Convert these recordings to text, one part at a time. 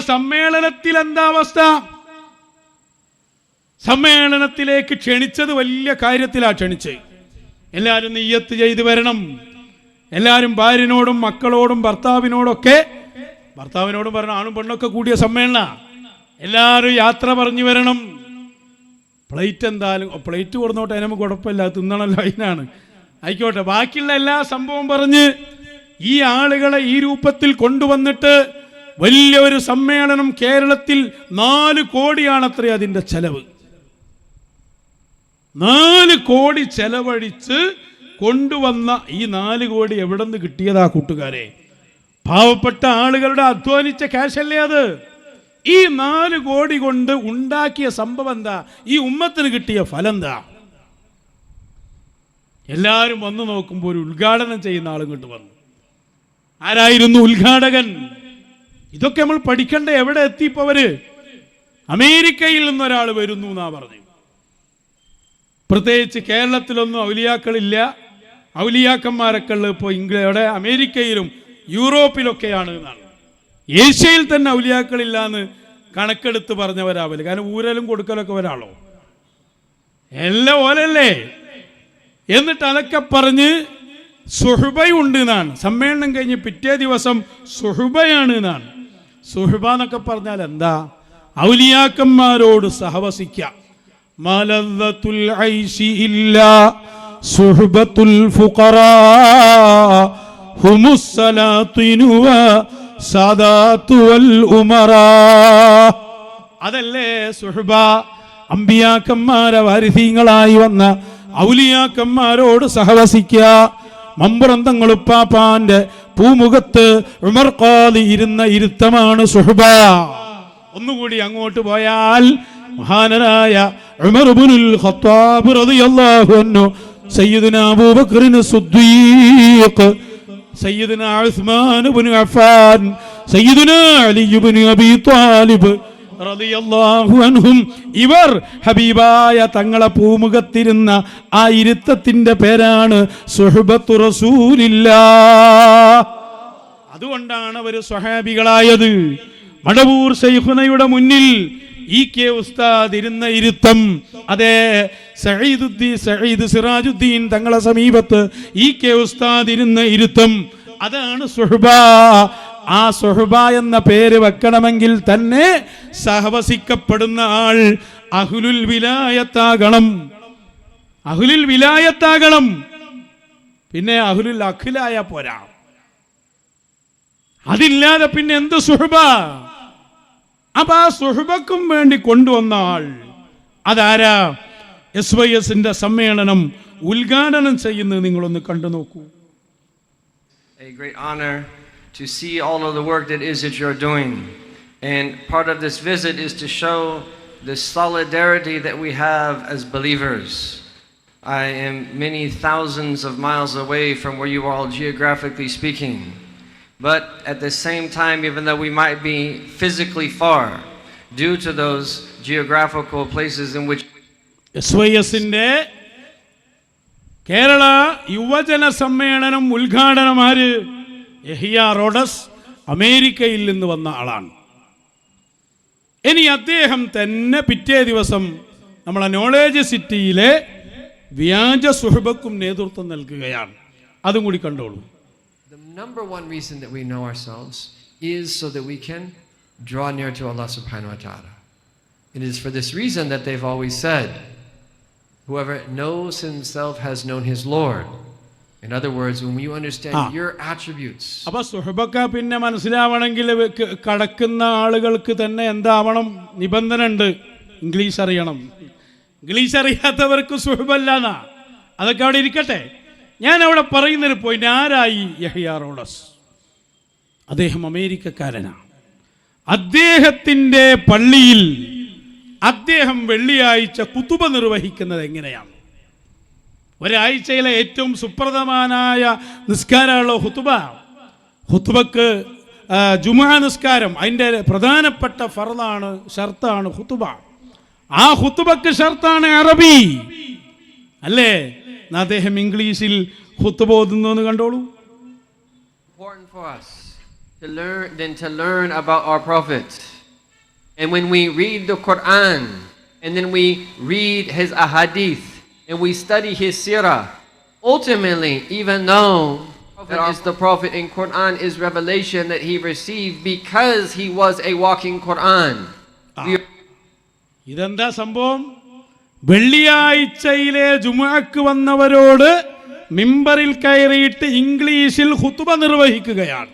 സമ്മേളനത്തിൽ എന്താ അവസ്ഥ? സമ്മേളനത്തിലേക്ക് ക്ഷണിച്ചത് വലിയ കാര്യത്തിലാ ക്ഷണിച്ച് എല്ലാവരും നെയ്യത്ത് ചെയ്ത് വരണം. എല്ലാവരും ഭാര്യനോടും മക്കളോടും ഭർത്താവിനോടൊക്കെ ഭർത്താവിനോടും പറഞ്ഞു ആണും പെണ്ണൊക്കെ കൂടിയ സമ്മേളന. എല്ലാവരും യാത്ര പറഞ്ഞു വരണം. പ്ലേറ്റ് എന്തായാലും പ്ലേറ്റ് കൊടുന്നോട്ടെ അതിന് നമുക്ക് കുഴപ്പമില്ല തിന്നണല്ലോ അതിനാണ്. ആയിക്കോട്ടെ ബാക്കിയുള്ള എല്ലാ സംഭവം പറഞ്ഞ് ഈ ആളുകളെ ഈ രൂപത്തിൽ കൊണ്ടുവന്നിട്ട് വലിയ ഒരു സമ്മേളനം കേരളത്തിൽ നാല് കോടിയാണത്രേ അതിന്റെ ചെലവ്. നാല് കോടി ചെലവഴിച്ച് കൊണ്ടുവന്ന ഈ നാല് കോടി എവിടെ നിന്ന് കിട്ടിയതാ കൂട്ടുകാരെ? പാവപ്പെട്ട ആളുകളുടെ അധ്വാനിച്ച ക്യാഷല്ലേ അത്? ഈ നാല് കോടി കൊണ്ട് ഉണ്ടാക്കിയ സംഭവം എന്താ? ഈ ഉമ്മത്തിന് കിട്ടിയ ഫലം എന്താ എല്ലാവരും വന്നു നോക്കുമ്പോൾ ഒരു ഉദ്ഘാടനം ചെയ്യുന്ന ആളും കൊണ്ട് വന്നു. ആരായിരുന്നു ഉദ്ഘാടകൻ? ഇതൊക്കെ നമ്മൾ പഠിക്കണ്ട? എവിടെ എത്തി ഇപ്പോൾ അവർ? അമേരിക്കയിൽ നിന്നൊരാൾ വരുന്നു എന്നാ പറഞ്ഞു. പ്രത്യേകിച്ച് കേരളത്തിലൊന്നും ഔലിയാക്കളില്ല. ഔലിയാക്കന്മാരൊക്കെ ഉള്ളത് ഇപ്പോൾ ഇംഗ്ലണ്ട് അമേരിക്കയിലും യൂറോപ്പിലൊക്കെയാണ് എന്നാണ്. ഏഷ്യയിൽ തന്നെ ഔലിയാക്കളില്ല എന്ന് കണക്കെടുത്ത് പറഞ്ഞവരാവൽ കാരണം ഊരലും കൊടുക്കലൊക്കെ ഒരാളോ? എല്ലാം ഓലല്ലേ? എന്നിട്ട് അതൊക്കെ പറഞ്ഞ് സുഹൃബയുണ്ട് എന്നാണ്. സമ്മേളനം കഴിഞ്ഞ് പിറ്റേ ദിവസം സുഹൃബയാണ് എന്നാണ്. സുഹൃബ പറഞ്ഞാൽ എന്താ? ഔലിയാക്കന്മാരോട് സഹവസിക്കാം. അതല്ലേ സുഹബ? അമ്പിയാക്കന്മാരെ വാരിധീങ്ങളായി വന്ന ഔലിയാക്കന്മാരോട് സഹവസിക്കുക മമ്പുറന്തങ്ങളുപ്പാപ്പാന്റെ പൂമുഖത്ത് ഉമർ ഇരുന്ന ഇരുത്തമാണ് സുഹബ. ഒന്നുകൂടി അങ്ങോട്ട് പോയാൽ മഹാനരായ ഖത്താബ് റളിയല്ലാഹു അൻഹു സയ്യിദുനാ സുദ്ദീഖ് സയ്യിദുന ഇബ്നു അഫ്ഫാൻ അലി അബീ ത്വാലിബ് അൻഹും ഇവർ ഹബീബായ തങ്ങളെ പൂമുഖത്തിരുന്ന ആ ഇരുത്തത്തിന്റെ പേരാണ് സുഹബത്തു റസൂലില്ലാ അതുകൊണ്ടാണ് അവർ സ്വഹാബികളായത്. മടവൂർ സൈഹുനയുടെ മുന്നിൽ ഇ കെ ഉസ്താദ് ഇരുന്ന ഇരുത്തം. അതെ സഹീദുദ്ദീൻ സഹീദ് സിറാജുദ്ദീൻ തങ്ങളെ സമീപത്ത് ഇ കെ ഉസ്താദ് ഇരുന്ന ഇരുത്തം. അതാണ് സുഹബ ആ സുഹബ എന്ന പേര് വെക്കണമെങ്കിൽ തന്നെ സഹവസിക്കപ്പെടുന്ന ആൾ അഹുലുൽ വിലായത്താകണം. അഹുലുൽ വിലായത്താകണം. പിന്നെ അഹുലുൽ അഖിലായ പോരാ. അതില്ലാതെ പിന്നെ എന്ത് സുഹബ? അപ്പൊ ആ സുഹബക്കും വേണ്ടി കൊണ്ടുവന്ന ആൾ അതാരാ? എസ് വൈ എസിന്റെ സമ്മേളനം ഉദ്ഘാടനം ചെയ്യുന്നത് നിങ്ങളൊന്ന് കണ്ടു നോക്കൂ. to see all of the work that is that you're doing. And part of this visit is to show the solidarity that we have as believers. I am many thousands of miles away from where you are all geographically speaking. But at the same time, even though we might be physically far, due to those geographical places in which S Y എസിന്റെ കേരള യുവജന സമ്മേളനം ഉദ്ഘാടനം ആര് യഹിയ റോഡസ് അമേരിക്കയിൽ നിന്ന് വന്ന ആളാണ്. ഇനി അദ്ദേഹം തന്നെ പിറ്റേ ദിവസം നമ്മളെ നോളേജ് സിറ്റിയിലെ വ്യാജ സുഹൃബക്കും നേതൃത്വം നൽകുകയാണ്. അതും കൂടി കണ്ടോളൂ. It is for this reason that they've always said, Whoever knows himself has known his Lord. In other words, when you understand Ah. your attributes, അപ്പൊ സുഹബക്ക പിന്നെ മനസ്സിലാവണമെങ്കിൽ കടക്കുന്ന ആളുകൾക്ക് തന്നെ എന്താവണം? നിബന്ധന ഉണ്ട് ഇംഗ്ലീഷ് അറിയണം. ഇംഗ്ലീഷ് അറിയാത്തവർക്ക് സുഹബല്ലാന്നാ. അതൊക്കെ അവിടെ ഇരിക്കട്ടെ. ഞാൻ അവിടെ പറയുന്നൊരു പോയിന്റ് ആരായി? യഹിയ റോഡസ്. അദ്ദേഹം അമേരിക്കക്കാരനാണ് അദ്ദേഹത്തിന്റെ പള്ളിയിൽ അദ്ദേഹം വെള്ളിയാഴ്ച കുത്തുബ നിർവഹിക്കുന്നത് എങ്ങനെയാണ്? ഒരാഴ്ചയിലെ ഏറ്റവും സുപ്രധാനമായ നിസ്കാരമുള്ള ഹുത്തുബ ഹുത്തുബക്ക് ജുമാ നിസ്കാരം അതിന്റെ പ്രധാനപ്പെട്ട ഫറദാണ് ഷർത്താണ് ഹുത്തുബ ആ ഹുത്തുബക്ക് ഷർത്താണ് അറബി. അല്ലേ? അദ്ദേഹം ഇംഗ്ലീഷിൽ ഹുത്തുബ ഓതുന്നു എന്ന് കണ്ടോളൂ to learn than to learn about our Prophet. And when we read the Quran, and then we read his ahadith, and we study his sirah, ultimately, even though that is the Prophet in Quran is revelation that he received because he was a walking Quran. ഇതെന്താ സംഭവം വെള്ളിയാഴ്ചയിലെ ജുമാക്ക് വന്നവരോട് മിമ്പറിൽ കയറിയിട്ട് ഇംഗ്ലീഷിൽ ഹുത്തുബ നിർവഹിക്കുകയാണ്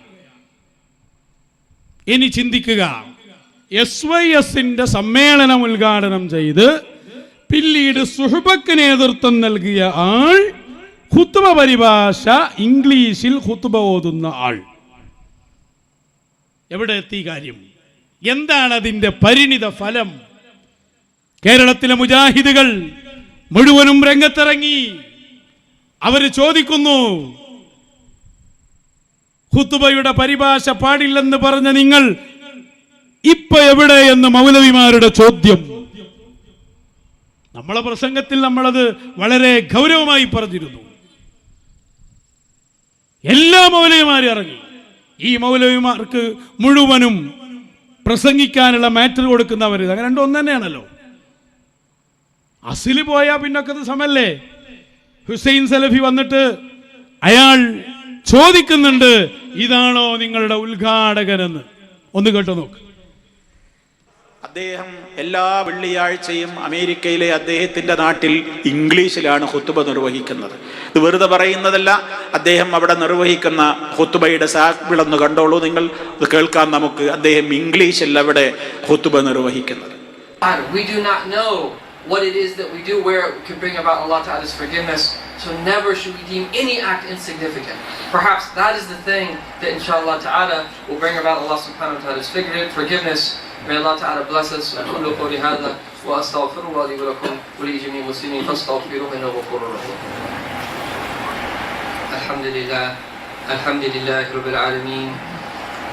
ഇനി ചിന്തിക്കുക S Y എസിന്റെ സമ്മേളനം ഉദ്ഘാടനം ചെയ്ത് പിന്നീട് സുഹബക്ക് നേതൃത്വം നൽകിയ ആൾ ഹുത്തുബ പരിഭാഷ ഇംഗ്ലീഷിൽ ഹുത്തുബ ഓതുന്ന ആൾ. എവിടെ എത്തി കാര്യം? എന്താണ് അതിന്റെ പരിണിത ഫലം? കേരളത്തിലെ മുജാഹിദുകൾ മുഴുവനും രംഗത്തിറങ്ങി. അവർ ചോദിക്കുന്നു ഹുത്തുബയുടെ പരിഭാഷ പാടില്ലെന്ന് പറഞ്ഞ നിങ്ങൾ ഇപ്പൊ എവിടെ എന്ന് മൗലവിമാരുടെ ചോദ്യം. നമ്മളെ പ്രസംഗത്തിൽ നമ്മളത് വളരെ ഗൗരവമായി പറഞ്ഞിരുന്നു. എല്ലാ മൗലവിമാരും ഇറങ്ങി. ഈ മൗലവിമാർക്ക് മുഴുവനും പ്രസംഗിക്കാനുള്ള മാറ്റർ കൊടുക്കുന്നവർ അങ്ങനെ രണ്ടും ഒന്ന് തന്നെയാണല്ലോ. അസിൽ പോയാൽ പിന്നൊക്കെ സമല്ലേ ഹുസൈൻ സലഫി വന്നിട്ട് അയാൾ ചോദിക്കുന്നുണ്ട് ഇതാണോ നിങ്ങളുടെ ഉദ്ഘാടകനെന്ന്? ഒന്ന് കേട്ടോ നോക്ക്. അദ്ദേഹം എല്ലാ വെള്ളിയാഴ്ചയും അമേരിക്കയിലെ അദ്ദേഹത്തിന്റെ നാട്ടിൽ ഇംഗ്ലീഷിലാണ് ഹുത്തുബ നിർവഹിക്കുന്നത് ഇത് വെറുതെ പറയുന്നതല്ല അദ്ദേഹം അവിടെ നിർവഹിക്കുന്ന ഹുത്തുബയുടെ സാക്ഷിളെന്ന് കണ്ടോളൂ നിങ്ങൾ ഇത് കേൾക്കാൻ നമുക്ക് അദ്ദേഹം ഇംഗ്ലീഷിൽ അവിടെ ഹുത്തുബ നിർവഹിക്കുന്നത് we do not know what it is that we do where it can bring about Allah Ta'ala's forgiveness. So never should we deem any act insignificant. Perhaps that is the thing that inshallah ta'ala will bring about Allah subhanahu wa ta'ala's forgiveness. May Allah ta'ala bless us. أقول قولي هذا وأستغفر الله لي ولكم ولجميع المسلمين فاستغفروه إنه غفور رحيم. الحمد لله الحمد لله رب العالمين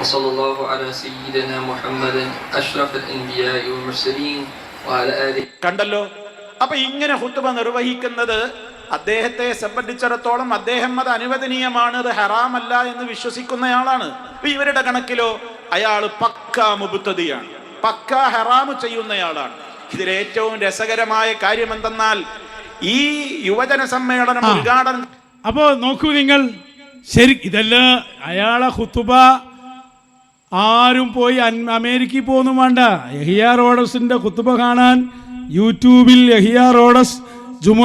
وصلى الله على سيدنا محمد أشرف الأنبياء والمرسلين وعلى آله കണ്ടല്ലോ അപ്പൊ ഇങ്ങനെ ഹുത്തുബ നിർവഹിക്കുന്നത് അദ്ദേഹത്തെ സംബന്ധിച്ചിടത്തോളം അദ്ദേഹം അത് അനുവദനീയമാണ് അത് ഹറാമല്ല എന്ന് വിശ്വസിക്കുന്നയാളാണ് അപ്പൊ ഇവരുടെ കണക്കിലോ അയാൾ പക്ക മുബുത്തതിയാണ് പക്ക ഹറാമ് ചെയ്യുന്നയാളാണ്. ഇതിൽ ഏറ്റവും രസകരമായ കാര്യം എന്തെന്നാൽ ഈ യുവജന സമ്മേളനം ഉദ്ഘാടനം അപ്പോ നോക്കൂ നിങ്ങൾ. ശരി ഇതെല്ലാം അയാളെ ഹുത്തുബ ആരും പോയി അമേരിക്കയിൽ പോകുന്നു വേണ്ട. യഹിയ റോഡസിന്റെ കുത്തുബ കാണാൻ യൂട്യൂബിൽ യഹിയ റോഡസ് ജുമ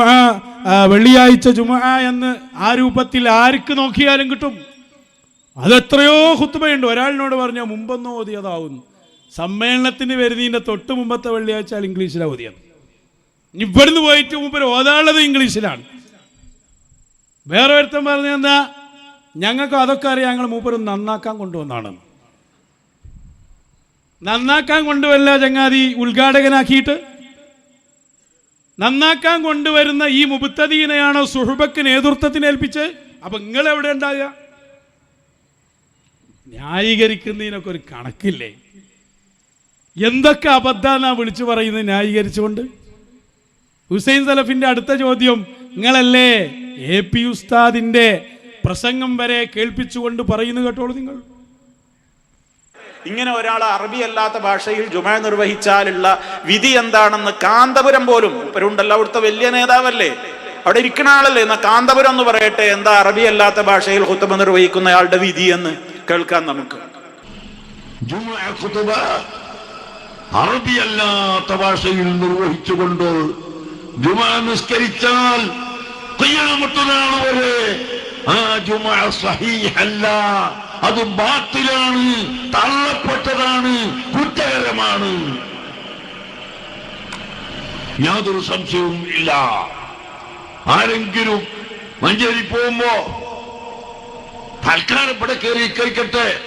വെള്ളിയാഴ്ച ജുമ എന്ന് ആ രൂപത്തിൽ ആർക്ക് നോക്കിയാലും കിട്ടും. അതെത്രയോ കുത്തുബയുണ്ട് ഒരാളിനോട് പറഞ്ഞ മുമ്പൊന്നും ഓതിയതാവുന്നു. സമ്മേളനത്തിന് വരുന്നതിന്റെ തൊട്ട് മുമ്പത്തെ വെള്ളിയാഴ്ച ഓതിയത്. ഇനി ഇവിടുന്ന് പോയിട്ട് മുമ്പ് ഓതാനുള്ളത് ഇംഗ്ലീഷിലാണ്. വേറെ ഒരുത്തൻ പറഞ്ഞ എന്താ? ഞങ്ങൾക്ക് അതൊക്കെ അറിയാം ഞങ്ങൾ മൂപ്പര് നന്നാക്കാൻ കൊണ്ടുവന്നാണ്. നന്നാക്കാൻ കൊണ്ടുവല്ല ചങ്ങാതി ഉദ്ഘാടകനാക്കിയിട്ട്. നന്നാക്കാൻ കൊണ്ടുവരുന്ന ഈ മുബുത്തദീനെയാണോ സുഹൃബക്ക് നേതൃത്വത്തിന് ഏൽപ്പിച്ച് അപ്പൊ നിങ്ങൾ എവിടെ ഉണ്ടാകുക ന്യായീകരിക്കുന്നതിനൊക്കെ ഒരു കണക്കില്ലേ? എന്തൊക്കെ അബദ്ധാന്നാ വിളിച്ചു പറയുന്നത് ന്യായീകരിച്ചുകൊണ്ട്? ഹുസൈൻ സലഫിന്റെ അടുത്ത ചോദ്യം നിങ്ങളല്ലേ എ പി ഉസ്താദിന്റെ പ്രസംഗം വരെ കേൾപ്പിച്ചുകൊണ്ട് പറയുന്നു കേട്ടോളൂ നിങ്ങൾ. ഇങ്ങനെ ഒരാൾ അറബി അല്ലാത്ത ഭാഷയിൽ ജുമ നിർവഹിച്ചാലുള്ള വിധി എന്താണെന്ന് കാന്തപുരം പോലും ഇവരുണ്ടല്ലോ അവിടുത്തെ വലിയ നേതാവല്ലേ? അവിടെ ഇരിക്കുന്ന ആളല്ലേ? എന്നാ കാന്തപുരം എന്ന് പറയട്ടെ എന്താ അറബി അല്ലാത്ത ഭാഷയിൽ ഹുത്തമ നിർവഹിക്കുന്നയാളുടെ വിധി എന്ന് കേൾക്കാൻ നമുക്ക്. അറബിയല്ലാത്ത ഭാഷയിൽ നിർവഹിച്ചുകൊണ്ട് ജുമാ നിസ്കരിച്ചാൽ ഖിയാമത്തുനാൾ വരെ. ആ ജുമ സഹീഹല്ല. അത് ബാത്തിലാണ് തള്ളപ്പെട്ടതാണ് കുറ്റകരമാണ്. യാതൊരു സംശയവും ഇല്ല. ആരെങ്കിലും മഞ്ചേരി പോകുമ്പോ തൽക്കാലം ഇവിടെ കയറി കഴിക്കട്ടെ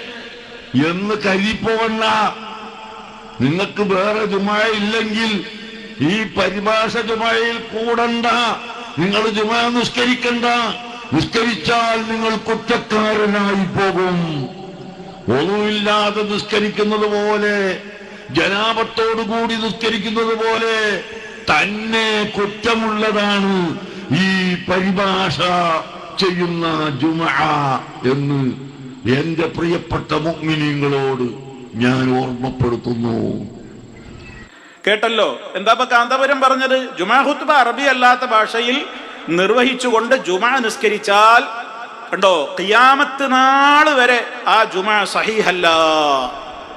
എന്ന് കരുതിപ്പോവണ്ട. നിങ്ങൾക്ക് വേറെ ജുമായ ഇല്ലെങ്കിൽ ഈ പരിഭാഷ ജുമായിൽ കൂടണ്ട. നിങ്ങൾ ജുമാ നിസ്കരിക്കണ്ട. നിസ്കരിച്ചാൽ നിങ്ങൾ കുറ്റക്കാരനായി പോകും. ഒന്നുമില്ലാതെ നിസ്കരിക്കുന്നത് പോലെ ജനാപത്തോടുകൂടി നിസ്കരിക്കുന്നത് പോലെ തന്നെ കുറ്റമുള്ളതാണ് ഈ പരിഭാഷ ചെയ്യുന്ന ജുമ എന്ന് എന്റെ പ്രിയപ്പെട്ട മുഗ്മിനീങ്ങളോട് ഞാൻ ഓർമ്മപ്പെടുത്തുന്നു. കേട്ടല്ലോ? എന്താ കാന്തപുരം പറഞ്ഞത്? ജുമാ ഹുത്ബ അറബി അല്ലാത്ത ഭാഷയിൽ നിർവഹിച്ചുകൊണ്ട് ജുമാ നിസ്കരിച്ചാൽ കണ്ടോ? കിയാമത്ത് നാൾ വരെ ആ ജുമാ സഹിഹല്ല.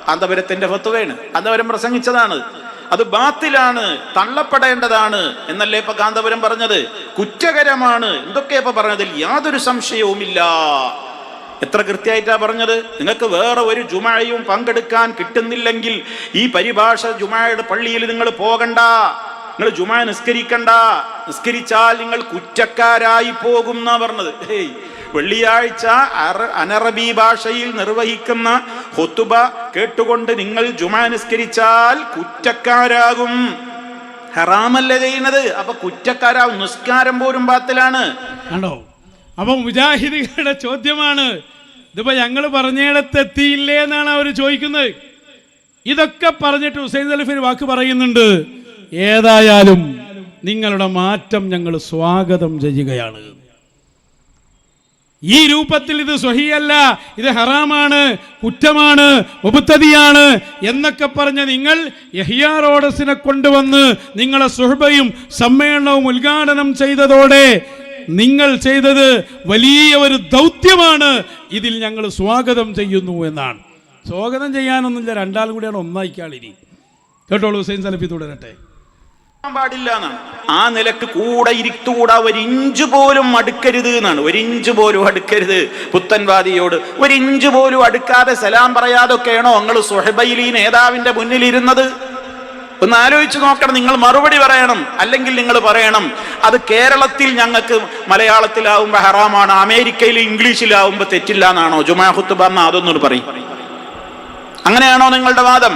കാന്തപുരത്തിന്റെ ഫത്വയാണ് കാന്തപുരം പ്രസംഗിച്ചതാണ്. അത് ബാത്തിലാണ് തള്ളപ്പെടേണ്ടതാണ് എന്നല്ലേ ഇപ്പൊ കാന്തപുരം പറഞ്ഞത്? കുറ്റകരമാണ്. എന്തൊക്കെയാ ഇപ്പൊ പറഞ്ഞതിൽ യാതൊരു സംശയവുമില്ല. എത്ര കൃത്യമായിട്ടാ പറഞ്ഞത്? നിങ്ങൾക്ക് വേറെ ഒരു ജുമായും പങ്കെടുക്കാൻ കിട്ടുന്നില്ലെങ്കിൽ ഈ പരിഭാഷ ജുമായുടെ പള്ളിയിൽ നിങ്ങൾ പോകണ്ട. നിങ്ങൾ ജുമാ നിസ്കരിക്കണ്ട. നിസ്കരിച്ചാൽ നിങ്ങൾ കുറ്റക്കാരായി പോകും എന്നാ പറഞ്ഞത്. ഹേയ് വെള്ളിയാഴ്ച അനറബി ഭാഷയിൽ നിർവഹിക്കുന്ന ഹൊത്തുബ കേട്ടുകൊണ്ട് നിങ്ങൾ ജുമാ നിസ്കരിച്ചാൽ കുറ്റക്കാരാകും. ഹറാമല്ല ചെയ്യുന്നത്? അപ്പൊ കുറ്റക്കാരാവും. നിസ്കാരം പോലും ബാത്തിലാണ്. കണ്ടോ? അപ്പൊ മുജാഹിദികളുടെ ചോദ്യമാണ് ഇതിപ്പോ ഞങ്ങൾ പറഞ്ഞിടത്ത് എത്തിയില്ലേ എന്നാണ് അവർ ചോദിക്കുന്നത്. ഇതൊക്കെ പറഞ്ഞിട്ട് ഹുസൈൻ സലഫിന് വാക്ക് പറയുന്നുണ്ട്. ഏതായാലും നിങ്ങളുടെ മാറ്റം ഞങ്ങൾ സ്വാഗതം ചെയ്യുകയാണ്. ഈ രൂപത്തിൽ ഇത് സ്വഹിയല്ല ഇത് ഹറാമാണ് കുറ്റമാണ് ഉപത്തതിയാണ് എന്നൊക്കെ പറഞ്ഞ നിങ്ങൾ യഹിയാ റോഡസിനെ കൊണ്ടുവന്ന് നിങ്ങളെ സുഹബയും സമ്മേളനവും ഉദ്ഘാടനം ചെയ്തതോടെ നിങ്ങൾ ചെയ്തത് വലിയ ഒരു ദൗത്യമാണ്. ഇതിൽ ഞങ്ങൾ സ്വാഗതം ചെയ്യുന്നു എന്നാണ്. സ്വാഗതം ചെയ്യാനൊന്നുമില്ല രണ്ടാളും കൂടിയാണ് ഒന്നായിക്കാളിനി കേട്ടോളൂ ഹുസൈൻ സലഫി തുടരട്ടെ. പാടില്ല ആ നിലയ്ക്ക് കൂടെ ഇരിക്കൂടാ ഒരു ഇഞ്ച് പോലും അടുക്കരുത് എന്നാണ്. ഒരു ഇഞ്ച് പോലും അടുക്കരുത്. പുത്തൻവാദിയോട് ഒരു ഇഞ്ച് പോലും അടുക്കാതെ സലാം പറയാതൊക്കെയാണോ നിങ്ങൾ സുഹബയിൽ ഈ നേതാവിന്റെ മുന്നിൽ ഇരുന്നത് ഒന്ന് ആലോചിച്ച് നോക്കണം. നിങ്ങൾ മറുപടി പറയണം. അല്ലെങ്കിൽ നിങ്ങൾ പറയണം അത് കേരളത്തിൽ ഞങ്ങൾക്ക് മലയാളത്തിലാവുമ്പോൾ ഹറാമാണ് അമേരിക്കയിൽ ഇംഗ്ലീഷിലാവുമ്പോൾ തെറ്റില്ല എന്നാണോ ജുമാ ഹുത്തുബ എന്നാ അതൊന്നും പറയും. അങ്ങനെയാണോ നിങ്ങളുടെ വാദം?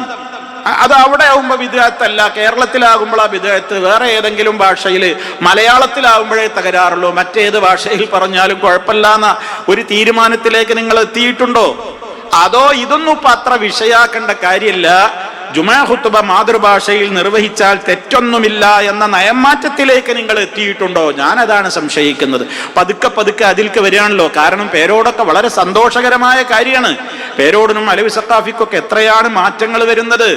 അത് അവിടെ ആവുമ്പോൾ വിദേഹത്തല്ല കേരളത്തിലാകുമ്പോൾ ആ വിദേഹത്ത് വേറെ ഏതെങ്കിലും ഭാഷയിൽ മലയാളത്തിലാവുമ്പോഴേ തകരാറുള്ളൂ. മറ്റേത് ഭാഷയിൽ പറഞ്ഞാലും കുഴപ്പമില്ല എന്ന ഒരു തീരുമാനത്തിലേക്ക് നിങ്ങൾ എത്തിയിട്ടുണ്ടോ? അതോ ഇതൊന്നും ഇപ്പൊ അത്ര വിഷയാക്കേണ്ട കാര്യമില്ല ജുമാ ഹുത്തുബ മാതൃഭാഷയിൽ നിർവഹിച്ചാൽ തെറ്റൊന്നുമില്ല എന്ന നയംമാറ്റത്തിലേക്ക് നിങ്ങൾ എത്തിയിട്ടുണ്ടോ? ഞാനതാണ് സംശയിക്കുന്നത്. പതുക്കെ പതുക്കെ അതിൽക്ക് വരികയാണല്ലോ. കാരണം പേരോടൊക്കെ വളരെ സന്തോഷകരമായ കാര്യമാണ്. പേരോടിനും അലവി സത്താഫിക്കൊക്കെ എത്രയാണ് മാറ്റങ്ങൾ വരുന്നത്?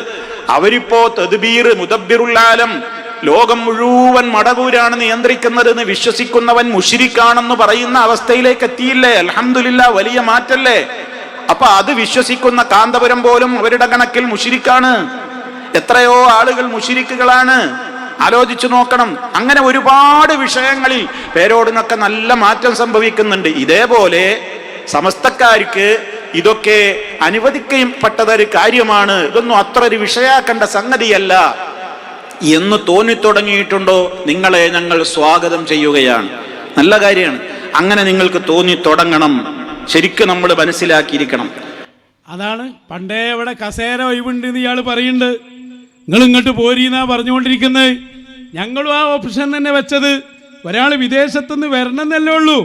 അവരിപ്പോ തദ്ബീർ മുദബിറുല്ലാലം ലോകം മുഴുവൻ മടകൂരാണ് നിയന്ത്രിക്കുന്നത് എന്ന് വിശ്വസിക്കുന്നവൻ മുഷിരിക്കാണെന്ന് പറയുന്ന അവസ്ഥയിലേക്ക് എത്തിയില്ലേ? അലഹമില്ല വലിയ മാറ്റല്ലേ? അപ്പൊ അത് വിശ്വസിക്കുന്ന കാന്തപുരം പോലും അവരുടെ കണക്കിൽ മുഷിരിക്കാണ്. എത്രയോ ആളുകൾ മുഷിരിക്കുകളാണ്. ആലോചിച്ചു നോക്കണം. അങ്ങനെ ഒരുപാട് വിഷയങ്ങളിൽ പേരോടിനൊക്കെ നല്ല മാറ്റം സംഭവിക്കുന്നുണ്ട്. ഇതേപോലെ സമസ്തക്കാർക്ക് ഇതൊക്കെ അനുവദിക്കപ്പെട്ടതൊരു കാര്യമാണ്. ഇതൊന്നും അത്ര ഒരു വിഷയാക്കേണ്ട സംഗതിയല്ല. എന്ന് തോന്നിത്തുടങ്ങിയിട്ടുണ്ടോ നിങ്ങളെ ഞങ്ങൾ സ്വാഗതം ചെയ്യുകയാണ്. നല്ല കാര്യമാണ്. അങ്ങനെ നിങ്ങൾക്ക് തോന്നി തുടങ്ങണം. ശരിക്കും നമ്മൾ മനസ്സിലാക്കിയിരിക്കണം. അതാണ് പണ്ടേ ഇവിടെ കസേര ഒഴിവുണ്ട് എന്ന് ഇയാൾ പറയുന്നുണ്ട്. നിങ്ങൾ ഇങ്ങോട്ട് പോരീന്നാ പറഞ്ഞുകൊണ്ടിരിക്കുന്നത് ഞങ്ങളും ആ ഓപ്ഷൻ തന്നെ വെച്ചത്. ഒരാൾ വിദേശത്തുനിന്ന് വരണമെന്നല്ലേ ഉള്ളൂ.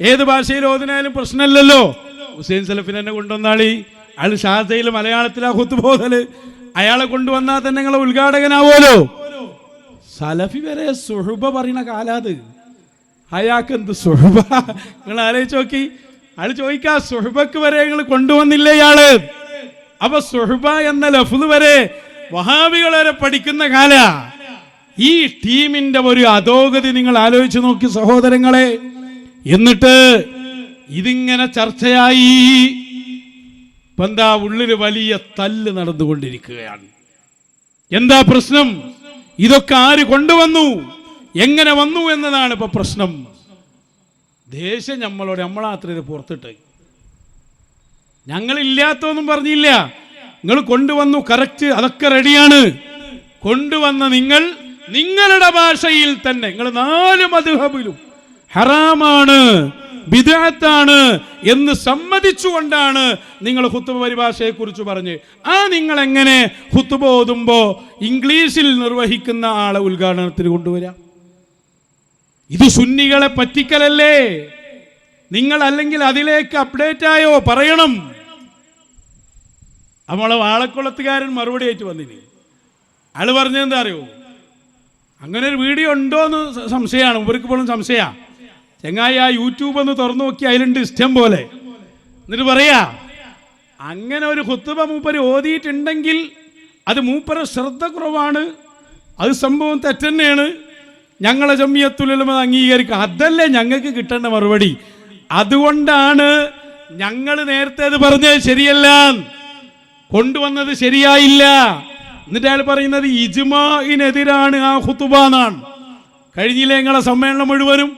ഏത് ഭാഷയിൽ ഓതിനായാലും പ്രശ്നമില്ലല്ലോ. ഹുസൈൻ സലഫിനെ തന്നെ കൊണ്ടുവന്നാളി. അയാൾ ഷാസയിൽ മലയാളത്തിലാ കുത്തുപോതൽ അയാളെ കൊണ്ടുവന്നാൽ തന്നെ നിങ്ങളെ ഉദ്ഘാടകനാവുമല്ലോ. സലഫി വരെ സുഹൃബ പറയുന്ന കാലാത് അയാൾക്ക് എന്ത് സുഹൃബ? നിങ്ങൾ ആലോചിച്ച് നോക്കി. അയാൾ ചോദിക്കാ സുഹബക്ക് വരെ നിങ്ങൾ കൊണ്ടുവന്നില്ലേ ഇയാൾ? അപ്പൊ സുഹബ എന്ന ലഫുദ് വരെ വഹാബികൾ വരെ പഠിക്കുന്ന കാല. ഈ ടീമിന്റെ ഒരു അധോഗതി നിങ്ങൾ ആലോചിച്ച് നോക്കി സഹോദരങ്ങളെ. എന്നിട്ട് ഇതിങ്ങനെ ചർച്ചയായി. എന്താ ഉള്ളിൽ വലിയ തല്ല് നടന്നുകൊണ്ടിരിക്കുകയാണ്. എന്താ പ്രശ്നം? ഇതൊക്കെ ആര് കൊണ്ടുവന്നു? എങ്ങനെ വന്നു എന്നതാണ് ഇപ്പൊ പ്രശ്നം. ദേഷ്യം നമ്മളോട് നമ്മളാത്ര ഇത് പുറത്തിട്ട്. ഞങ്ങളില്ലാത്തൊന്നും പറഞ്ഞില്ല. നിങ്ങൾ കൊണ്ടുവന്നു കറക്റ്റ് അതൊക്കെ റെഡിയാണ് കൊണ്ടുവന്ന നിങ്ങൾ നിങ്ങളുടെ ഭാഷയിൽ തന്നെ. നിങ്ങൾ നാല് മധുഹബിലും ഹറാമാണ് ാണ് എന്ന് സമ്മതിച്ചുകൊണ്ടാണ് നിങ്ങൾ ഹുത്തുബ പരിഭാഷയെ കുറിച്ച് പറഞ്ഞ്. ആ നിങ്ങൾ എങ്ങനെ ഹുത്തുബ ഓതുമ്പോ ഇംഗ്ലീഷിൽ നിർവഹിക്കുന്ന ആളെ ഉദ്ഘാടനത്തിന് കൊണ്ടുവരാം? ഇത് സുന്നികളെ പറ്റിക്കലല്ലേ? നിങ്ങൾ അല്ലെങ്കിൽ അതിലേക്ക് അപ്ഡേറ്റ് ആയോ? പറയണം. നമ്മളെ വാളക്കുളത്തുകാരൻ മറുപടി ആയിട്ട് വന്നിന്. അയാൾ പറഞ്ഞെന്താ അറിയോ? അങ്ങനെ ഒരു വീഡിയോ ഉണ്ടോ എന്ന് സംശയമാണ്. ഇവർക്ക് പോലും സംശയമാണ് ചെങ്ങായി ആ യൂട്യൂബ് ഒന്ന് തുറന്നു നോക്കി അതിലുണ്ട് ഇഷ്ടം പോലെ. എന്നിട്ട് പറയാ അങ്ങനെ ഒരു കുത്തുബ മൂപ്പര് ഓതിയിട്ടുണ്ടെങ്കിൽ അത് മൂപ്പര ശ്രദ്ധ കുറവാണ് അത് സംഭവം തെറ്റന്നെയാണ്. ഞങ്ങളെ ജമ്മിയത്തുലമ അംഗീകരിക്കുക അതല്ലേ ഞങ്ങൾക്ക് കിട്ടേണ്ട മറുപടി. അതുകൊണ്ടാണ് ഞങ്ങൾ നേരത്തെ അത് പറഞ്ഞത് ശരിയല്ല. കൊണ്ടുവന്നത് ശരിയായില്ല. എന്നിട്ട് അയാൾ പറയുന്നത് ഇജ്മാഇനെതിരാണ് ആ ഹുത്തുബ കഴിഞ്ഞില്ലേ ഞങ്ങളെ സമ്മേളനം മുഴുവനും?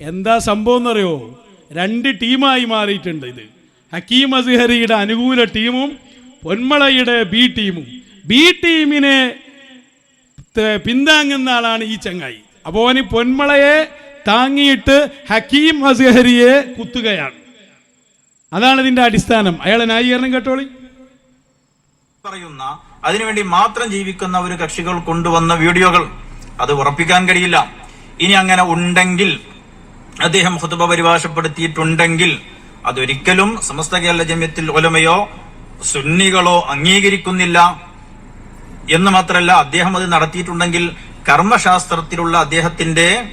എന്താ സംഭവം എന്നറിയോ? രണ്ട് ടീമായി മാറിയിട്ടുണ്ട് ഇത്. ഹക്കീം അസ്ഹരിയുടെ അനുകൂല ടീമും പൊന്മളയുടെ ബി ടീമും. ബി ടീമിനെ പിന്താങ്ങുന്ന ആളാണ് ഈ ചങ്ങായി. അപ്പോൾ അവന് പൊന്മളയെ താങ്ങിയിട്ട് ഹക്കീം അസ്ഹരിയെ കുത്തുകയാണ്. അതാണ് ഇതിന്റെ അടിസ്ഥാനം. അയാളെ ന്യായീകരണം കേട്ടോളി. പറയുന്ന അതിനുവേണ്ടി മാത്രം ജീവിക്കുന്ന ഒരു കക്ഷികൾ കൊണ്ടുവന്ന വീഡിയോകൾ അത് ഉറപ്പിക്കാൻ കഴിയില്ല. ഇനി അങ്ങനെ ഉണ്ടെങ്കിൽ അദ്ദേഹം ഹുതുബ പരിഭാഷപ്പെടുത്തിയിട്ടുണ്ടെങ്കിൽ അതൊരിക്കലും സമസ്ത കേരള ജമ്യത്തിൽ ഒലമയോ സുന്നികളോ അംഗീകരിക്കുന്നില്ല. എന്ന് മാത്രമല്ല അദ്ദേഹം അത് നടത്തിയിട്ടുണ്ടെങ്കിൽ കർമ്മശാസ്ത്രത്തിലുള്ള അദ്ദേഹത്തിന്റെ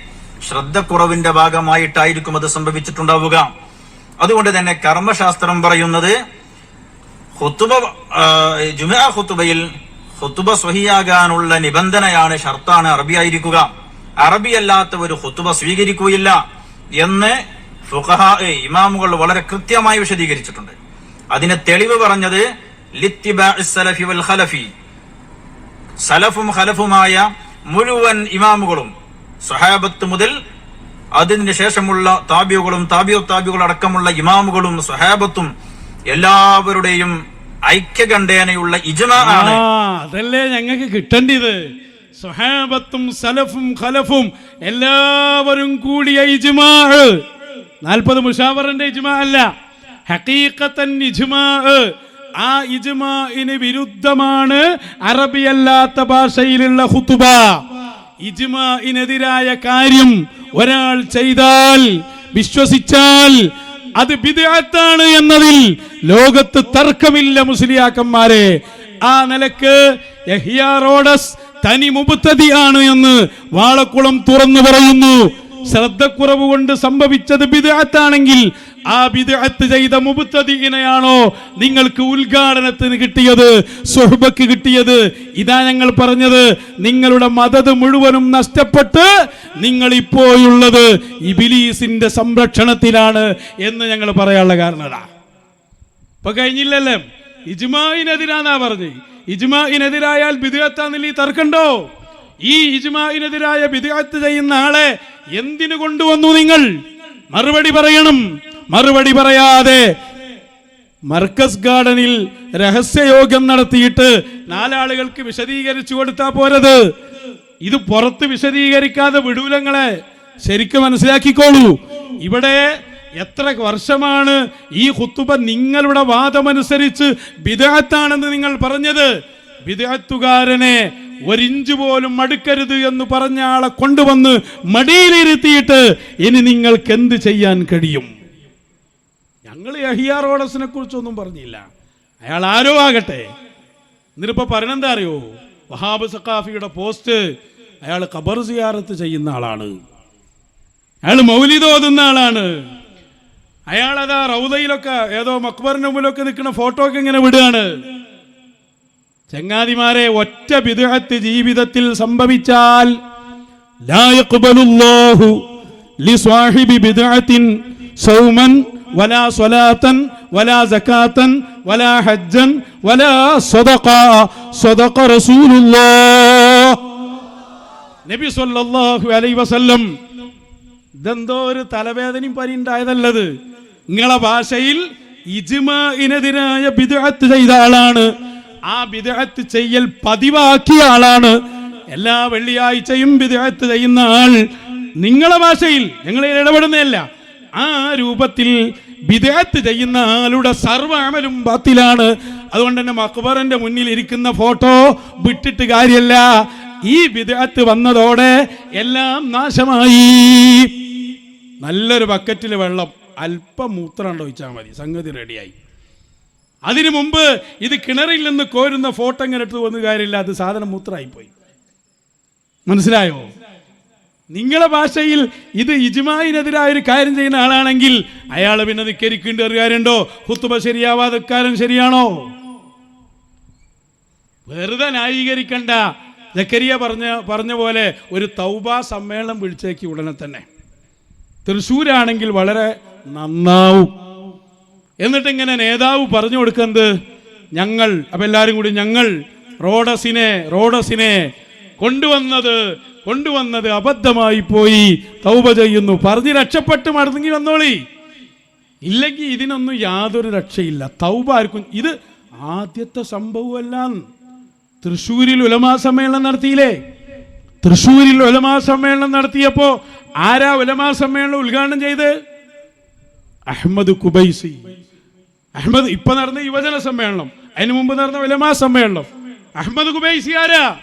ശ്രദ്ധക്കുറവിന്റെ ഭാഗമായിട്ടായിരിക്കും അത് സംഭവിച്ചിട്ടുണ്ടാവുക. അതുകൊണ്ട് തന്നെ കർമ്മശാസ്ത്രം പറയുന്നത് ഹുത്തുബ ജുമാ ഹുത്തുബയിൽ ഹുത്തുബ സ്വഹിയാകാനുള്ള നിബന്ധനയാണ് ഷർത്താണ് അറബി ആയിരിക്കുക. അറബി അല്ലാത്ത ഒരു ഹുത്തുബ സ്വീകരിക്കുകയില്ല എന്ന് ഫുഖഹ ഇമാമുകൾ വളരെ കൃത്യമായി വിശദീകരിച്ചിട്ടുണ്ട്. അതിന് തെളിവ് പറഞ്ഞത് ലിത്തിബ ഖലഫി. സലഫും ഖലഫുമായ മുഴുവൻ ഇമാമുകളും സ്വഹാബത്ത് മുതൽ അതിന് ശേഷമുള്ള താബിയുകളും താബിയോ താബികൾ അടക്കമുള്ള ഇമാമുകളും സഹാബത്തും എല്ലാവരുടെയും ഐക്യകണ്ഠേനയുള്ള ഇജ്മ ആണ്. അതല്ലേ ഞങ്ങൾക്ക് കിട്ടേണ്ടത്. സഹാബത്തും സലഫും ഖലഫും എല്ലാവരും കൂടിയ ഇജ്മാ നാൽപ്പത് മുഷാവറിന്റെ ഇജ്മാ അല്ല. ഹക്കീക്കത്തൻ ഇജ്മാ ആ ഇജ്മാഇന് വിരുദ്ധമാണ് അറബിയല്ലാത്ത ഭാഷയിലുള്ള ഹുത്തുബ ഇജ്മാഇനെതിരായ കാര്യം ഒരാൾ ചെയ്താൽ വിശ്വസിച്ചാൽ അത് ബിദ്അത്താണ് എന്നതിൽ ലോകത്ത് തർക്കമില്ല മുസ്ലിയാക്കന്മാരെ. ആ നിലയ്ക്ക് റോഡസ് തനി മുബത്തതിയാണ് എന്ന് വാളക്കുളം തുറന്നു പറയുന്നു. ശ്രദ്ധക്കുറവ് കൊണ്ട് സംഭവിച്ചത് ബിദ്അത്താണെങ്കിൽ ആ ബിദ്അത്ത് ചെയ്ത മുബത്തതിനെയാണോ നിങ്ങൾക്ക് ഉദ്ഘാടനത്തിന് കിട്ടിയത് സുഹബക്ക് കിട്ടിയത്? ഇതാ ഞങ്ങൾ പറഞ്ഞത് നിങ്ങളുടെ മതത് മുഴുവനും നഷ്ടപ്പെട്ട് നിങ്ങൾ ഇപ്പോഴുള്ളത് ഇബിലീസിന്റെ സംരക്ഷണത്തിലാണ് എന്ന് ഞങ്ങൾ പറയാനുള്ള കാരണം അതാ ഇപ്പൊ കഴിഞ്ഞില്ലല്ലേ? ഇജ്മായിനെതിരാന്നാ പറഞ്ഞു. ഇജ്മായിനെതിരായാൽ ബിദുഅത്താന്നില്ല ഈ തർക്കണ്ടോ? ഈ ഇജ്മായിനെതിരായ ബിദുഅത്ത് ചെയ്യുന്ന ആളെ എന്തിനു കൊണ്ടുവന്നു നിങ്ങൾ? മറുപടി പറയണം. മറുപടി പറയാതെ മർക്കസ് ഗാർഡനിൽ രഹസ്യയോഗം നടത്തിയിട്ട് നാലാളുകൾക്ക് വിശദീകരിച്ചു കൊടുത്താ പോരത്. ഇത് പുറത്ത് വിശദീകരിക്കാതെ വിടൂലങ്ങളെ ശരിക്കും മനസ്സിലാക്കിക്കോളൂ. ഇവിടെ എത്ര വർഷമാണ് ഈ ഹുത്തുബ നിങ്ങളുടെ വാദമനുസരിച്ച് ബിദാത്താണെന്ന് നിങ്ങൾ പറഞ്ഞത്. ബിദാത്തുകാരനെ ഒരിഞ്ച് പോലും മടുക്കരുത് എന്ന് പറഞ്ഞ ആളെ കൊണ്ടുവന്ന് മടിയിലിരുത്തിയിട്ട് ഇനി നിങ്ങൾക്ക് എന്ത് ചെയ്യാൻ കഴിയും? ഞങ്ങൾ അഹിയാർ ഓടസിനെ കുറിച്ചൊന്നും പറഞ്ഞില്ല. അയാൾ ആരോ ആകട്ടെ എന്നിട്ടിപ്പോൾ പറയണെന്താ അറിയോ? വഹാബ് സഖാഫിയുടെ പോസ്റ്റ് അയാൾ ഖബർ സിയാറത്ത് ചെയ്യുന്ന ആളാണ്. അയാൾ മൗലിത ഓതുന്ന ആളാണ്. അയാൾ അതാ റൗദയിലൊക്കെ ഏതോ മക്ബറിന് മുമ്പിലൊക്കെ നിൽക്കുന്ന ഫോട്ടോ ഒക്കെ ഇങ്ങനെ വിടുകയാണ്. ചങ്ങാതിമാരെ ഒറ്റ വിദഗത്ത് ജീവിതത്തിൽ സംഭവിച്ചാൽ ലാ യഖ്ബലുല്ലാഹു ലി സ്വാഹിബി സൗമൻ ولا صلاة ولا زكاة ولا حجا ولا صدقة صدق رسول الله നബി സല്ലല്ലാഹു അലൈഹി വസല്ലം ഇതെന്തോ ഒരു തലവേദനയും പനി ഉണ്ടായതല്ലത് നിങ്ങളെ ഭാഷയിൽ ഇജ്മാഇനെതിരായ ബിദ്അത്ത് ചെയ്ത ആളാണ് ആ ബിദ്അത്ത് ചെയ്യൽ പതിവാക്കിയ ആളാണ് എല്ലാ വെള്ളിയാഴ്ചയും ബിദ്അത്ത് ചെയ്യുന്ന ആൾ നിങ്ങളെ ഭാഷയിൽ ഞങ്ങൾ ഇടപെടുന്നതല്ല ആ രൂപത്തിൽ ബിദ്അത്ത് ചെയ്യുന്ന ആളുടെ സർവ അമലും ബാത്തിലാണ്. അതുകൊണ്ട് തന്നെ മക്ബറിന്റെ മുന്നിൽ ഇരിക്കുന്ന ഫോട്ടോ വിട്ടിട്ട് കാര്യമല്ല ഈ ബിദ്അത്ത് വന്നതോടെ എല്ലാം നാശമായി. നല്ലൊരു ബക്കറ്റിൽ വെള്ളം അല്പം മൂത്രം ഒഴിച്ചാൽ മതി സംഗതി റെഡിയായി. അതിനു മുമ്പ് ഇത് കിണറിൽ നിന്ന് കോരുന്ന ഫോട്ടോ ഇങ്ങനെ എടുത്ത് പോകുന്ന കാര്യമില്ല അത് സാധനം മൂത്രമായി പോയി മനസ്സിലായോ? നിങ്ങളെ ഭാഷയിൽ ഇത് ഇജ്മായിനെതിരായ ഒരു കാര്യം ചെയ്യുന്ന ആളാണെങ്കിൽ അയാൾ പിന്നെ നിക്കരിക്കേണ്ട ഒരു കാര്യമുണ്ടോ ഹുത്തുബ ശരിയാവാതെക്കാരൻ ശരിയാണോ? വെറുതെ ന്യായീകരിക്കണ്ട. ജക്കരിയ പറഞ്ഞ പറഞ്ഞ പോലെ ഒരു തൗബ സമ്മേളനം വിളിച്ചേക്ക് ഉടനെ തന്നെ. തൃശ്ശൂരാണെങ്കിൽ വളരെ നന്നാവും. എന്നിട്ട് ഇങ്ങനെ നേതാവ് പറഞ്ഞു കൊടുക്കുന്നത് ഞങ്ങൾ അപ്പം എല്ലാവരും കൂടി ഞങ്ങൾ റോഡസിനെ റോഡസിനെ കൊണ്ടുവന്നത് കൊണ്ടുവന്നത് അബദ്ധമായി പോയി. തൗബ ചെയ്യുന്നു. പറഞ്ഞ് രക്ഷപ്പെട്ട് മടങ്ങി വന്നോളി. ഇല്ലെങ്കിൽ ഇതിനൊന്നും യാതൊരു രക്ഷയില്ല. തൗബ ആർക്കും ഇത് ആദ്യത്തെ സംഭവമല്ല. തൃശ്ശൂരിൽ ഉലമാ സമ്മേളനം നടത്തിയില്ലേ? തൃശ്ശൂരിൽ ഉലമാ സമ്മേളനം നടത്തിയപ്പോ ആരാ ഉലമാ സമ്മേളനം ഉദ്ഘാടനം ചെയ്ത്? അഹമ്മദ് കുബൈസി. അഹമ്മദ് ഇപ്പൊ നടന്ന യുവജന സമ്മേളനം. അതിനു മുമ്പ് നടന്ന ഉലമാ സമ്മേളനം. അഹമ്മദ് കുബൈസി ആരാ?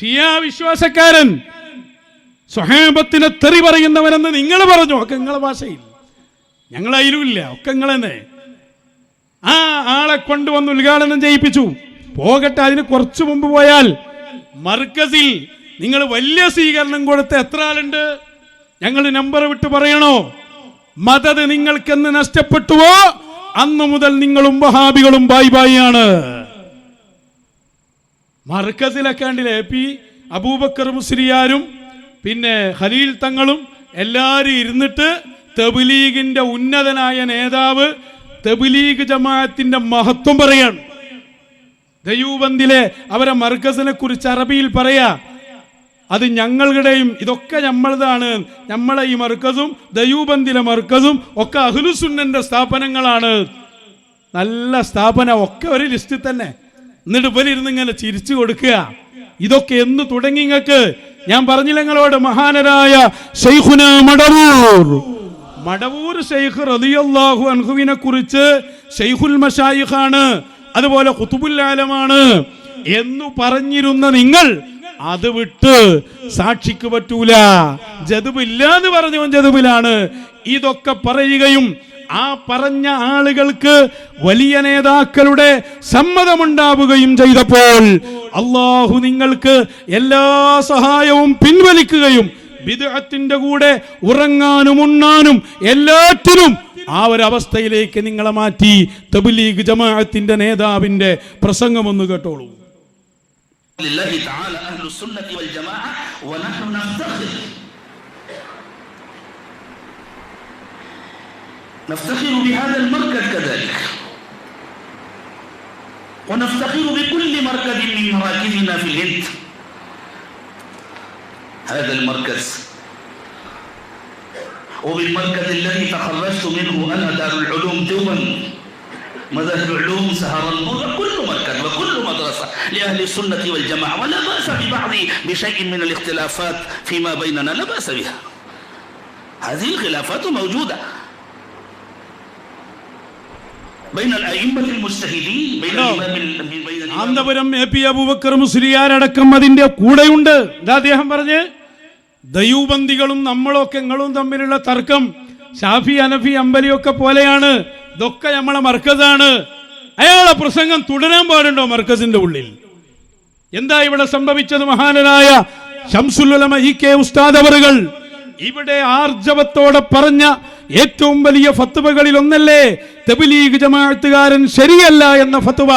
ഷിയ വിശ്വാസക്കാരൻ. സ്വഹേബത്തിനെ തെറി പറയുന്നവനെന്ന് നിങ്ങൾ പറഞ്ഞു. ഒക്കെ നിങ്ങളെ ഭാഷയിൽ. ഞങ്ങൾ അതിലുമില്ല ഒക്കെ നിങ്ങളെന്നെ. ആ ആളെ കൊണ്ടുവന്ന് ഉദ്ഘാടനം ചെയ്യിപ്പിച്ചു. പോകട്ടെ അതിന് കുറച്ചു മുമ്പ് പോയാൽ മർക്കസിൽ നിങ്ങൾ വലിയ സ്വീകരണം കൊടുത്ത് എത്ര ആളുണ്ട്? ഞങ്ങൾ നമ്പർ വിട്ട് പറയണോ? മതത് നിങ്ങൾക്കെന്ന് നഷ്ടപ്പെട്ടുവോ? അന്നു മുതൽ നിങ്ങളും വഹാബികളും ബായ് ബായി ആണ്. മർക്കസിലൊക്കെ എ പി അബൂബക്കർ മുസ്ലിയാരും പിന്നെ ഖലീൽ തങ്ങളും എല്ലാവരും ഇരുന്നിട്ട് തെബുലീഗിന്റെ ഉന്നതനായ നേതാവ് തെബിലീഗ് ജമാഅത്തിന്റെ മഹത്വം പറയാണ്. ദയൂബന്തിലെ അവരെ മർക്കസിനെ കുറിച്ച് അറബിയിൽ പറയാ. അത് ഞങ്ങളുടെയും ഇതൊക്കെ നമ്മളതാണ് നമ്മളെ ഈ മർക്കസും ദയൂബന്തിലെ മർക്കസും ഒക്കെ അഹ്ലുസുന്നന്റെ സ്ഥാപനങ്ങളാണ്. നല്ല സ്ഥാപന ഒക്കെ ഒരു ലിസ്റ്റിൽ തന്നെ. എന്നിട്ട് ഇവരിരുന്ന് ഇങ്ങനെ ചിരിച്ചു കൊടുക്കുക. ഇതൊക്കെ എന്ന് തുടങ്ങി നിങ്ങൾക്ക് ഞാൻ പറഞ്ഞില്ല നിങ്ങളോട്? മഹാനരായ ഷെയ്ഖുന മടവൂർ. മടവൂർ ഷെയ്ഖ് റളിയല്ലാഹു അൻഹുവിനെ കുറിച്ച് ഷെയ്ഖുൽ മഷായിഖാണ്. അതുപോലെ ഖുതുബുൽ ആലമാണ്. എന്ന് പറഞ്ഞിരുന്ന നിങ്ങൾ അത് വിട്ട് സാക്ഷിക്ക് പറ്റൂല. ജതുബില്ല എന്ന് പറഞ്ഞവൻ ജതുബിലാണ്. ഇതൊക്കെ പറയുകയും ആ പറഞ്ഞ ആളുകൾക്ക് വലിയ നേതാക്കളുടെ സമ്മതമുണ്ടാവുകയും ചെയ്തപ്പോൾ അള്ളാഹു നിങ്ങൾക്ക് എല്ലാ സഹായവും പിൻവലിക്കുകയും ബിദ്അത്തിന്റെ കൂടെ ഉറങ്ങാനും ഉണ്ണാനും എല്ലാറ്റിനും ആ ഒരു അവസ്ഥയിലേക്ക് നിങ്ങളെ മാറ്റി തബ്ലീഗ് ജമാഅത്തിന്റെ നേതാവിന്റെ പ്രസംഗം ഒന്ന് കേട്ടോളൂ لله تعالى أهل السنة والجماعة ونحن نفتخر نفتخر بهذا المركز كذلك. ونفتخر بكل مركز من مراكزنا في الهند. هذا المركز. وبالمركز الذي تخرجت منه أنا دار العلوم دوما. مذاهب العلوم سهرا كل مركز وكل مدرسة لأهل السنة والجماعة. ولا بأس ببعض بشيء من الاختلافات فيما بيننا لا بأس بها. هذه الخلافات موجودة. കാന്തപുരം എ പി അബൂബക്കർ മുസ്ലിയാരടക്കം അതിന്റെ കൂടെയുണ്ട്. എന്താ അദ്ദേഹം പറഞ്ഞ് ദൈവബന്ധികളും നമ്മളൊക്കെ നിങ്ങളും തമ്മിലുള്ള തർക്കം ഷാഫി അനഫി അമ്പലിയൊക്കെ പോലെയാണ്. ഇതൊക്കെ നമ്മളെ മർക്കസാണ്. അയാളെ പ്രസംഗം തുടരാൻ പാടുണ്ടോ മർക്കസിന്റെ ഉള്ളിൽ? എന്താ ഇവിടെ സംഭവിച്ചത് മഹാനരായ ഷംസുല്ലമ ഇ കെ ഉസ്താദ് അവറുകൾ? ഇവിടെ ആർജവത്തോടെ പറഞ്ഞ ഏറ്റവും വലിയ ഫത്തുവകളിൽ ഒന്നല്ലേ തബ്ലീഗ് ജമാഅത്തുകാരൻ ശരിയല്ല എന്ന ഫത്തുവ.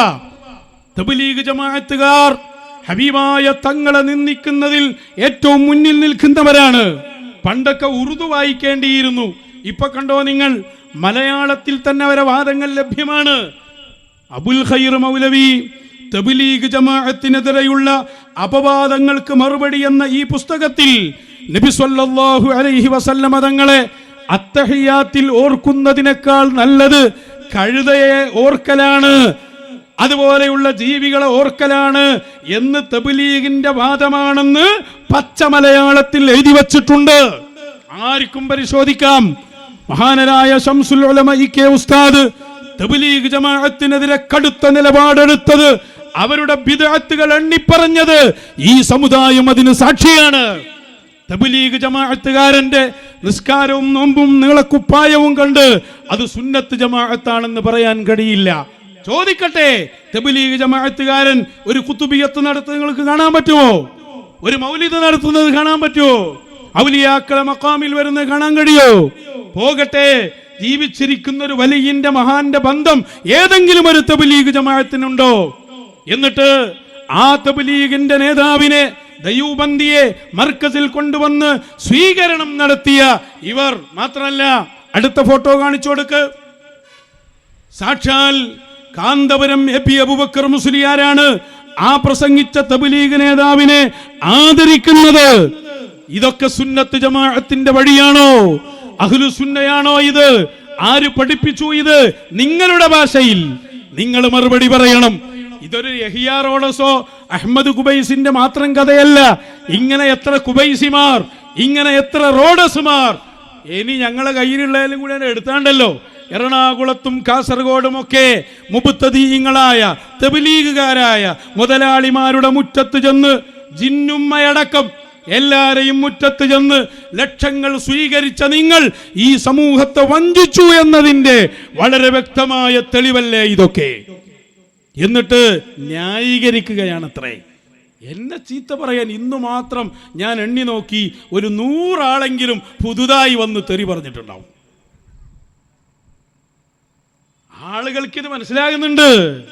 തബ്ലീഗ് ജമാഅത്തുകാർ ഹബീബായ തങ്ങളെ നിന്ദിക്കുന്നതിൽ ഏറ്റവും മുന്നിൽ നിൽക്കുന്നവരാണ്. പണ്ടൊക്കെ ഉറുദു വായിക്കേണ്ടിയിരുന്നു. ഇപ്പൊ കണ്ടോ നിങ്ങൾ? മലയാളത്തിൽ തന്നെ അവരെ വാദങ്ങൾ ലഭ്യമാണ്. അബുൽ ഖൈർ മൗലവി തബ്ലീഗ് ജമാഅത്തിനെതിരെയുള്ള അപവാദങ്ങൾക്ക് മറുപടി എന്ന ഈ പുസ്തകത്തിൽ നബി സല്ലല്ലാഹു അലൈഹി വസല്ലമ തങ്ങളെ അത്തഹിയാത്തിൽ ഓർക്കുന്നതിനേക്കാൾ നല്ലത് കഴുതയെ ഓർക്കലാണ്. അതുപോലെയുള്ള ജീവികളെ ഓർക്കലാണ് എന്ന് തബ്ലീഗിന്റെ വാദമാണെന്ന് പച്ച മലയാളത്തിൽ എഴുതി വച്ചിട്ടുണ്ട്. ആർക്കും പരിശോധിക്കാം. മഹാനരായ ഷംസുൽ ഉലമ ഇ കെ ഉസ്താദ് തബ്ലീഗ് ജമാഅത്തിനെതിരെ കടുത്ത നിലപാടെടുത്തത് അവരുടെ ബിദഅത്തുകൾ എണ്ണിപ്പറഞ്ഞത് ഈ സമുദായം അതിന് സാക്ഷിയാണ്. തബ്ലീഗ് ജമാഅത്തുകാരന്റെ നിസ്കാരവും നോമ്പും നീളക്കുപ്പായവും കണ്ട് അത് സുന്നത്ത് ജമാഅത്താണെന്ന് പറയാൻ കഴിയില്ല. ചോദിക്കട്ടെ തബുലീഗ് ജമാഅത്തുകാരൻ ഒരു കുത്തുബിയത്ത് നടത്തുന്നത് നിങ്ങൾക്ക് കാണാൻ പറ്റുമോ? ഒരു മൗലിത നടത്തുന്നത് കാണാൻ പറ്റുമോ? ഔലിയാക്കളെ മക്കാമിൽ വരുന്നത് കാണാൻ കഴിയോ? പോകട്ടെ ജീവിച്ചിരിക്കുന്ന ഒരു വലിയന്റെ മഹാന്റെ ബന്ധം ഏതെങ്കിലും ഒരു തബുലീഗ് ജമാഅത്തിനുണ്ടോ? എന്നിട്ട് ആ തബുലീഗിന്റെ നേതാവിനെ ദയൂബന്ദിയെ മർക്കസിൽ കൊണ്ടുവന്ന് സ്വീകരണം നടത്തിയ ഇവർ മാത്രമല്ല. അടുത്ത ഫോട്ടോ കാണിച്ചു കൊടുക്ക്. സാക്ഷാൽ കാന്തപുരം എ പി അബുബക്കർ മുസ്ലിയാരാണ് ആ പ്രസംഗിച്ച തബ്ലീഗ് നേതാവിനെ ആദരിക്കുന്നത്. ഇതൊക്കെ സുന്നത്ത് ജമാഅത്തിന്റെ വഴിയാണോ? അഹ്ലു സുന്നയാണോ ഇത്? ആര് പഠിപ്പിച്ചു ഇത്? നിങ്ങളുടെ ഭാഷയിൽ. നിങ്ങൾ മറുപടി പറയണം. ഇതൊരു യഹിയ റോഡസോ അഹമ്മദ് കുബൈസിന്റെ മാത്രം കഥയല്ല. ഇങ്ങനെ എത്ര കുബൈസിമാർ ഇങ്ങനെ എത്ര റോഡസുമാർ. ഇനി ഞങ്ങളെ കയ്യിലുള്ളതിലും കൂടെ എടുത്താണ്ടല്ലോ. എറണാകുളത്തും കാസർഗോഡും ഒക്കെ മുബുത്തതീയങ്ങളായ തെബിലീഗുകാരായ മുതലാളിമാരുടെ മുറ്റത്ത് ചെന്ന് ജിന്നുമ്മയടക്കം എല്ലാരെയും മുറ്റത്ത് ചെന്ന് ലക്ഷങ്ങൾ സ്വീകരിച്ച നിങ്ങൾ ഈ സമൂഹത്തെ വഞ്ചിച്ചു എന്നതിന്റെ വളരെ വ്യക്തമായ തെളിവല്ലേ ഇതൊക്കെ? എന്നിട്ട് ന്യായീകരിക്കുകയാണത്രേ. എന്നെ ചീത്ത പറയാൻ ഇന്ന് മാത്രം ഞാൻ എണ്ണി നോക്കി ഒരു നൂറാളെങ്കിലും പുതുതായി വന്ന് തെറി പറഞ്ഞിട്ടുണ്ടാവും. ആളുകൾക്ക് ഇത് മനസ്സിലാകുന്നുണ്ട്.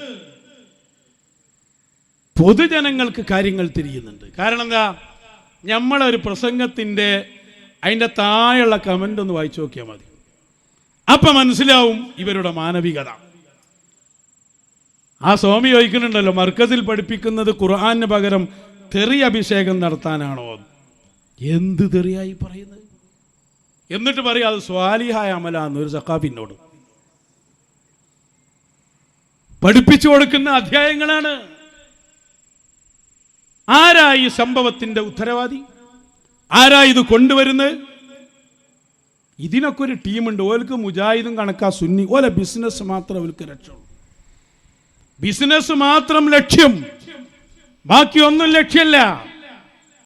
പൊതുജനങ്ങൾക്ക് കാര്യങ്ങൾ തിരിയുന്നുണ്ട്. കാരണം എന്താ നമ്മളൊരു പ്രസംഗത്തിന്റെ അതിന്റെ താഴെയുള്ള കമന്റ് ഒന്ന് വായിച്ചു നോക്കിയാൽ മതി. അപ്പം മനസ്സിലാവും ഇവരുടെ മാനവികത. ആ സ്വാമി ചോദിക്കുന്നുണ്ടല്ലോ മർക്കസിൽ പഠിപ്പിക്കുന്നത് ഖുർആന് പകരം തെറി അഭിഷേകം നടത്താനാണോ എന്ത് തെറിയായി പറയുന്നത്? എന്നിട്ട് പറയാം അത് സ്വാലിഹായ അമലാന്ന് ഒരു സഖാഫിനോട് പഠിപ്പിച്ചു കൊടുക്കുന്ന അധ്യായങ്ങളാണ്. ആരാ ഈ സംഭവത്തിന്റെ ഉത്തരവാദി? ആരാ ഇത് കൊണ്ടുവരുന്നത്? ഇതിനൊക്കെ ഒരു ടീമുണ്ട്. ഓൽക്ക് മുജാഹിദും കണക്കാ സുന്നി. ഓലെ ബിസിനസ് മാത്രം അവർക്ക് രക്ഷയുള്ളൂ. ബിസിനസ് മാത്രം ലക്ഷ്യം. ബാക്കിയൊന്നും ലക്ഷ്യമല്ല.